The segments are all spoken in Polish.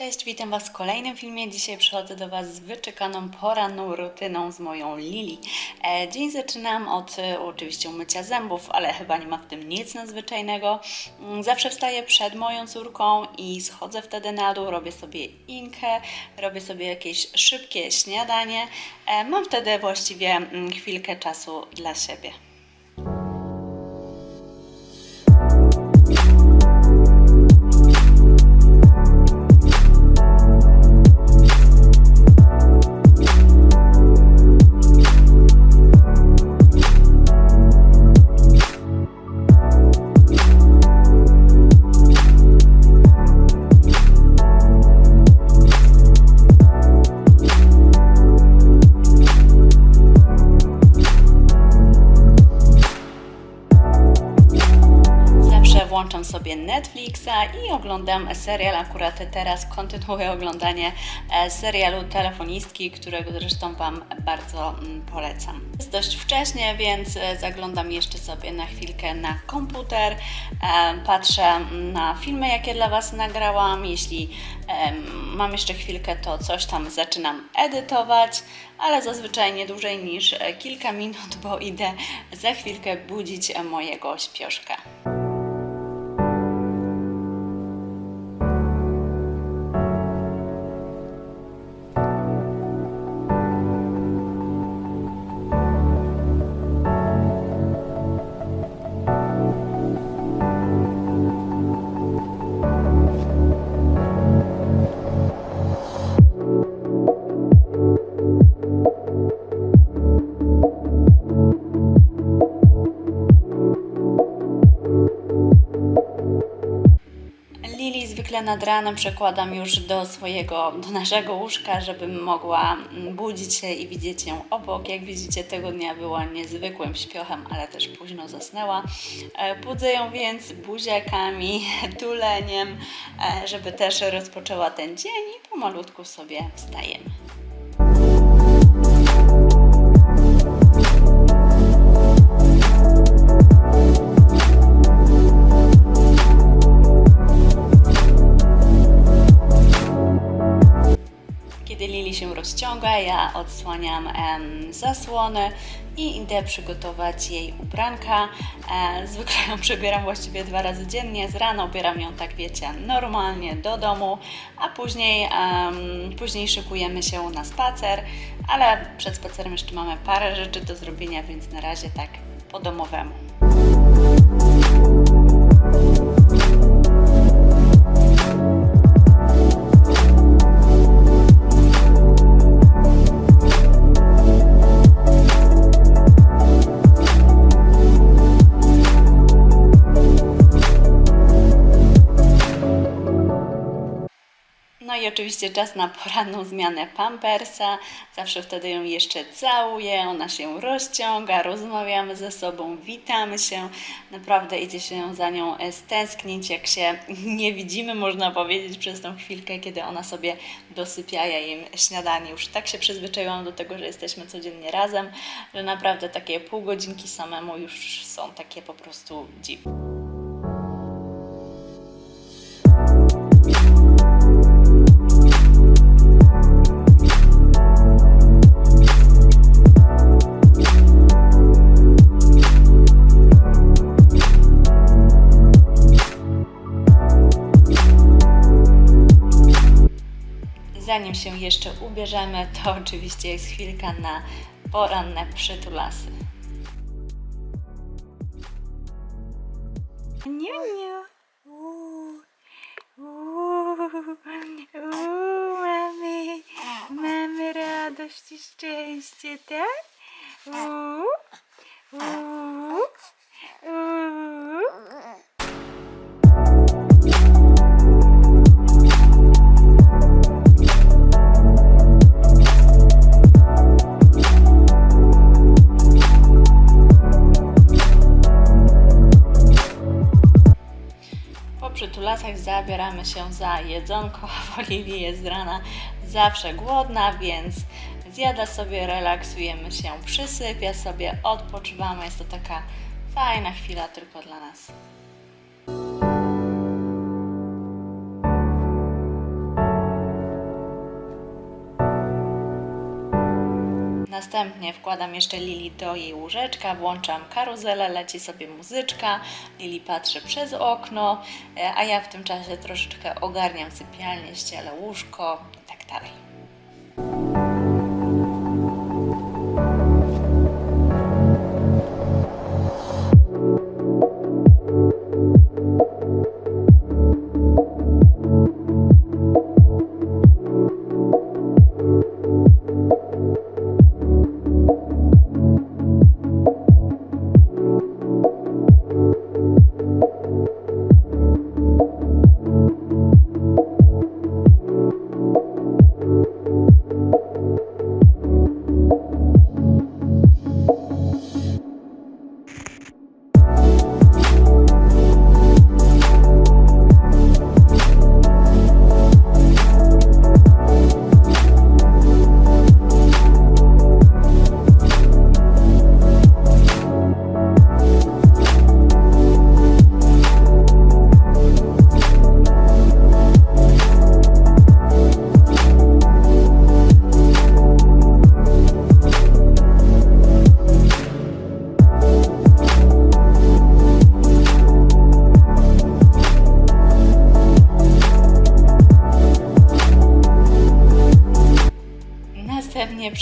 Cześć, witam Was w kolejnym filmie. Dzisiaj przychodzę do Was z wyczekaną poranną rutyną z moją Lili. E, dzień zaczynam od e, oczywiście umycia zębów, ale chyba nie ma w tym nic nadzwyczajnego. Mm, Zawsze wstaję przed moją córką i schodzę wtedy na dół, robię sobie inkę, robię sobie jakieś szybkie śniadanie. E, mam wtedy właściwie mm, chwilkę czasu dla siebie. Sobie Netflixa i oglądam serial. Akurat teraz kontynuuję oglądanie e, serialu Telefonistki, którego zresztą Wam bardzo mm, polecam. Jest dość wcześnie, więc e, zaglądam jeszcze sobie na chwilkę na komputer. E, Patrzę mm, na filmy, jakie dla Was nagrałam. Jeśli mam jeszcze chwilkę, to coś tam zaczynam edytować, ale zazwyczaj nie dłużej niż kilka minut, bo idę za chwilkę budzić mojego śpioszka. Nad ranem przekładam już do swojego, do naszego łóżka, żebym mogła mm, budzić się i widzieć ją obok. Jak widzicie, tego dnia była niezwykłym śpiochem, ale też późno zasnęła. E, Budzę ją więc buziakami, tuleniem, e, żeby też rozpoczęła ten dzień i pomalutku sobie wstajemy. Kiedy Lili się rozciąga, ja odsłaniam em, zasłony i idę przygotować jej ubranka. E, zwykle ją przebieram właściwie dwa razy dziennie. Z rana ubieram ją, tak wiecie, normalnie do domu, a później, em, później szykujemy się na spacer, ale przed spacerem jeszcze mamy parę rzeczy do zrobienia, więc na razie tak po domowemu. Oczywiście czas na poranną zmianę pampersa. Zawsze wtedy ją jeszcze całuję, ona się rozciąga, rozmawiamy ze sobą, witamy się. Naprawdę idzie się za nią e, stęsknić, jak się nie widzimy, można powiedzieć, przez tą chwilkę, kiedy ona sobie dosypia, ja jej śniadanie. Już tak się przyzwyczaiłam do tego, że jesteśmy codziennie razem, że naprawdę takie pół godzinki samemu już są takie po prostu dziwne. Się jeszcze ubierzemy, to oczywiście jest chwilka na poranne przytulasy. Niu, niu. Uuu, uuu, mamy, mamy radość i szczęście, tak? Uuu, uuu. Zabieramy się za jedzonko, bo Lili jest rana zawsze głodna, więc zjada sobie, relaksujemy się, przysypia sobie, odpoczywamy. Jest to taka fajna chwila tylko dla nas. Następnie wkładam jeszcze Lili do jej łóżeczka, włączam karuzelę, leci sobie muzyczka, Lili patrzy przez okno, e, a ja w tym czasie troszeczkę ogarniam sypialnię, ścielę łóżko i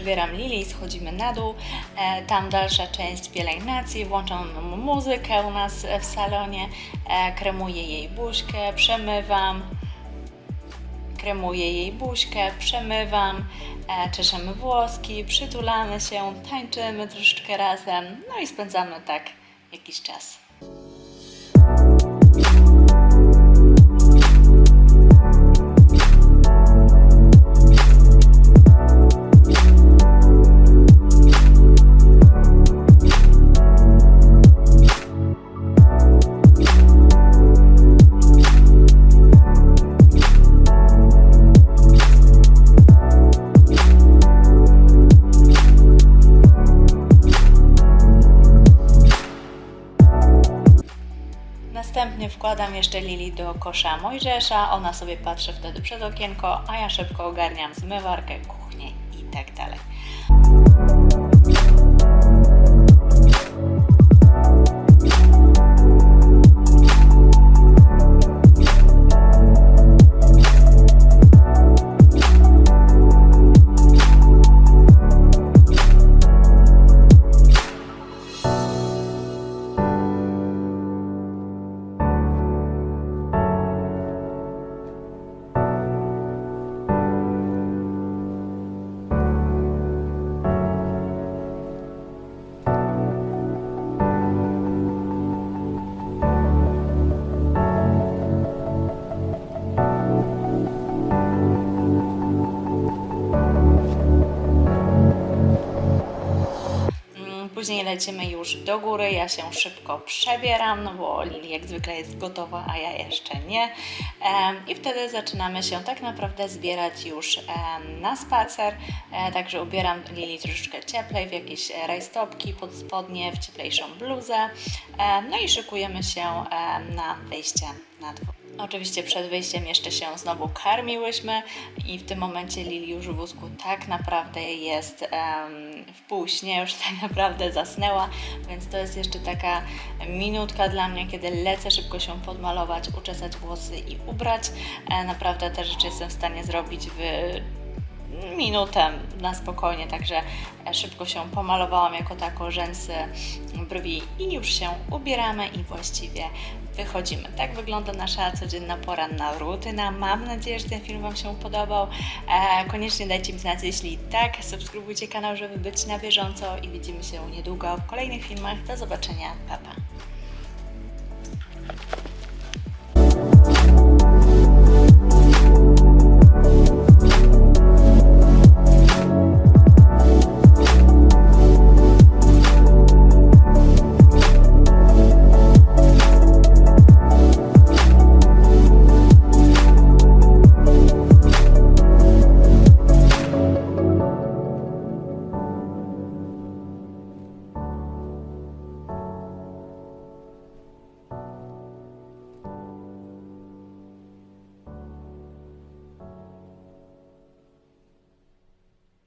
przebieram Lili, schodzimy na dół. E, tam dalsza część pielęgnacji. Włączam mu muzykę u nas w salonie. E, kremuję jej buźkę, przemywam. Kremuję jej buźkę, przemywam, e, czeszemy włoski, przytulamy się, tańczymy troszeczkę razem. No i spędzamy tak jakiś czas. Wkładam jeszcze Lili do kosza Mojżesza, ona sobie patrzy wtedy przez okienko, a ja szybko ogarniam zmywarkę, kuchnię i tak dalej. Później lecimy już do góry, ja się szybko przebieram, no bo Lili jak zwykle jest gotowa, a ja jeszcze nie. I wtedy zaczynamy się tak naprawdę zbierać już na spacer, e, także ubieram Lili troszeczkę cieplej, w jakieś e, rajstopki pod spodnie, w cieplejszą bluzę, em, no i szykujemy się na wyjście na dwór. Oczywiście przed wyjściem jeszcze się znowu karmiłyśmy i w tym momencie Lili już w wózku tak naprawdę jest em, w pół śnie, już tak naprawdę zasnęła, więc to jest jeszcze taka minutka dla mnie, kiedy lecę szybko się podmalować, uczesać włosy i ubrać. E, naprawdę te rzeczy jestem w stanie zrobić w minutę na spokojnie, także szybko się pomalowałam jako tako rzęsy, brwi i już się ubieramy i właściwie wychodzimy. Tak wygląda nasza codzienna poranna rutyna. Mam nadzieję, że ten film Wam się podobał. E, koniecznie dajcie mi znać, jeśli tak. Subskrybujcie kanał, żeby być na bieżąco i widzimy się niedługo w kolejnych filmach. Do zobaczenia. Pa, pa.